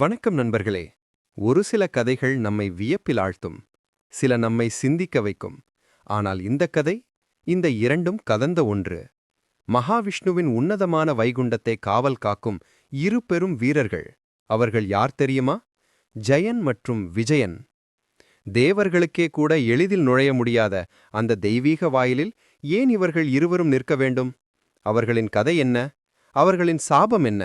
வணக்கம் நண்பர்களே. ஒரு சில கதைகள் நம்மை வியப்பில் ஆழ்த்தும் சில நம்மை சிந்திக்க வைக்கும். ஆனால் இந்த கதை இந்த இரண்டும் கதந்த ஒன்று. மகாவிஷ்ணுவின் உன்னதமான வைகுண்டத்தை காவல் காக்கும் இரு பெரும் வீரர்கள். அவர்கள் யார் தெரியுமா? ஜெயன் மற்றும் விஜயன். தேவர்களுக்கே கூட எளிதில் நுழைய முடியாத அந்த தெய்வீக வாயிலில் ஏன் இவர்கள் இருவரும் நிற்க வேண்டும்? அவர்களின் கதை என்ன? அவர்களின் சாபம் என்ன?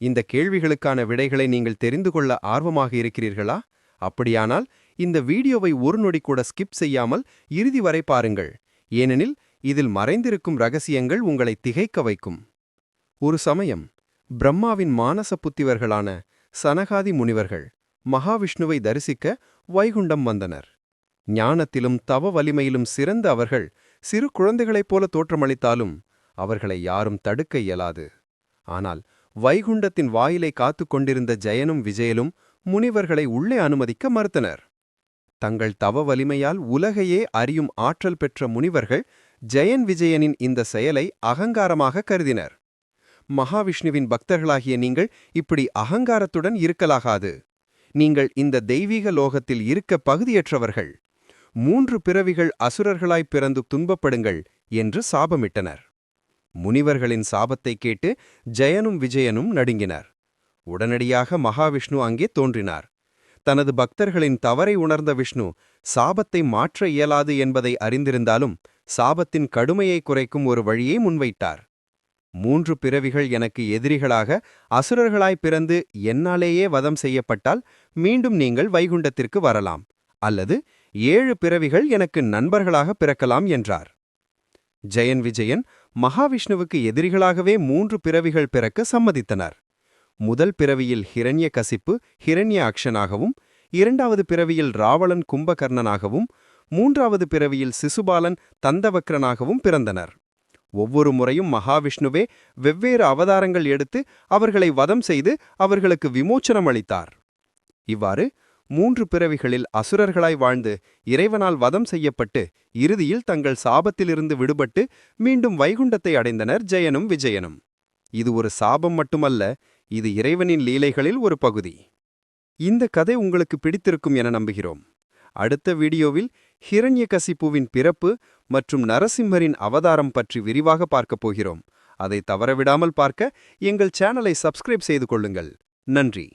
இந்த கேள்விகளுக்கான விடைகளை நீங்கள் தெரிந்து கொள்ள ஆர்வமாக இருக்கிறீர்களா? அப்படியானால் இந்த வீடியோவை ஒரு நொடி கூட ஸ்கிப் செய்யாமல் இறுதி வரை பாருங்கள். ஏனெனில் இதில் மறைந்திருக்கும் ரகசியங்கள் உங்களை திகைக்க வைக்கும். ஒரு சமயம் பிரம்மாவின் மானச புத்திவர்களான சனகாதி முனிவர்கள் மகாவிஷ்ணுவை தரிசிக்க வைகுண்டம் வந்தனர். ஞானத்திலும் தவ வலிமையிலும் சிறந்த அவர்கள் சிறு குழந்தைகளைப் போல தோற்றமளித்தாலும் அவர்களை யாரும் தடுக்க இயலாது. ஆனால் வைகுண்டத்தின் வாயிலை காத்துக் கொண்டிருந்த ஜெயனும் விஜயலும் முனிவர்களை உள்ளே அனுமதிக்க மறுத்தனர். தங்கள் தவ வலிமையால் உலகையே அறியும் ஆற்றல் பெற்ற முனிவர்கள் ஜெயன் விஜயனின் இந்த செயலை அகங்காரமாக கருதினர். மகாவிஷ்ணுவின் பக்தர்களாகிய நீங்கள் இப்படி அகங்காரத்துடன் இருக்கலாகாது. நீங்கள் இந்த தெய்வீக லோகத்தில் இருக்க பகுதியற்றவர்கள். மூன்று பிறவிகள் அசுரர்களாய்ப் பிறந்து துன்பப்படுங்கள் என்று சாபமிட்டனர். முனிவர்களின் சாபத்தை கேட்டு ஜெயனும் விஜயனும் நடுங்கினர். உடனடியாக மகாவிஷ்ணு அங்கே தோன்றினார். தனது பக்தர்களின் தவறை உணர்ந்த விஷ்ணு சாபத்தை மாற்ற இயலாது என்பதை அறிந்திருந்தாலும் சாபத்தின் கடுமையை குறைக்கும் ஒரு வழியை முன்வைத்தார். மூன்று பிறவிகள் எனக்கு எதிரிகளாக அசுரர்களாய் பிறந்து என்னாலேயே வதம் செய்யப்பட்டால் மீண்டும் நீங்கள் வைகுண்டத்திற்கு வரலாம் அல்லது ஏழு பிறவிகள் எனக்கு நண்பர்களாக பிறக்கலாம் என்றார். ஜெயன் விஜயன் மகாவிஷ்ணுவுக்கு எதிரிகளாகவே மூன்று பிறவிகள் பிறக்க சம்மதித்தனர். முதல் பிறவியில் ஹிரண்ய கசிப்பு ஹிரண்ய அக்ஷனாகவும் இரண்டாவது பிறவியில் ராவணன் கும்பகர்ணனாகவும் மூன்றாவது பிறவியில் சிசுபாலன் தந்தவக்ரனாகவும் பிறந்தனர். ஒவ்வொரு முறையும் மகாவிஷ்ணுவே வெவ்வேறு அவதாரங்கள் எடுத்து அவர்களை வதம் செய்து அவர்களுக்கு விமோச்சனம் அளித்தார் இவ்வாறு மூன்று பிறவிகளில் அசுரர்களாய் வாழ்ந்து இறைவனால் வதம் செய்யப்பட்டு இறுதியில் தங்கள் சாபத்திலிருந்து விடுபட்டு மீண்டும் வைகுண்டத்தை அடைந்தனர் ஜெயனும் விஜயனும். இது ஒரு சாபம் மட்டுமல்ல இது இறைவனின் லீலைகளில் ஒரு பகுதி. இந்த கதை உங்களுக்கு பிடித்திருக்கும் என நம்புகிறோம். அடுத்த வீடியோவில் ஹிரண்யகசிப்புவின் பிறப்பு மற்றும் நரசிம்மரின் அவதாரம் பற்றி விரிவாக பார்க்கப் போகிறோம். அதை தவறவிடாமல் பார்க்க எங்கள் சேனலை சப்ஸ்கிரைப் செய்து கொள்ளுங்கள். நன்றி.